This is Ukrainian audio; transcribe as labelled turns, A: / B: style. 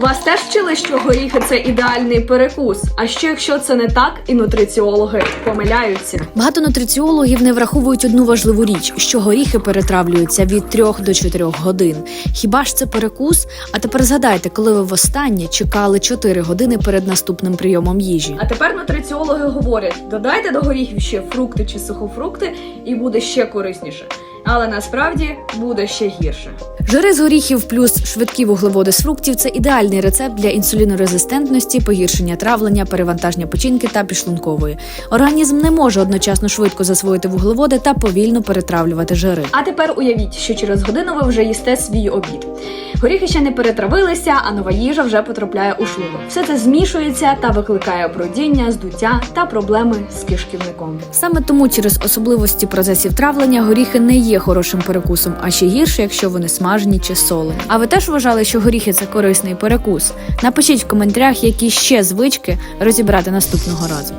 A: Вас теж вчили, що горіхи це ідеальний перекус. А що якщо це не так, і нутриціологи помиляються?
B: Багато нутриціологів не враховують одну важливу річ, що горіхи перетравлюються від 3 до 4 годин. Хіба ж це перекус? А тепер згадайте, коли ви востаннє чекали 4 години перед наступним прийомом їжі.
A: А тепер нутриціологи говорять: додайте до горіхів ще фрукти чи сухофрукти, і буде ще корисніше. Але насправді буде ще гірше.
B: Жири з горіхів плюс швидкі вуглеводи з фруктів це ідеальний рецепт для інсулінорезистентності, погіршення травлення, перевантаження печінки та пішлункової. Організм не може одночасно швидко засвоїти вуглеводи та повільно перетравлювати жири.
A: А тепер уявіть, що через годину ви вже їсте свій обід. Горіхи ще не перетравилися, а нова їжа вже потрапляє у шлунок. Все це змішується та викликає бродіння, здуття та проблеми з кишківником.
B: Саме тому через особливості процесів травлення горіхи не є хорошим перекусом, а ще гірше, якщо вони смажені чи солені. А ви теж вважали, що горіхи це корисний перекус? Напишіть в коментарях, які ще звички розібрати наступного разу.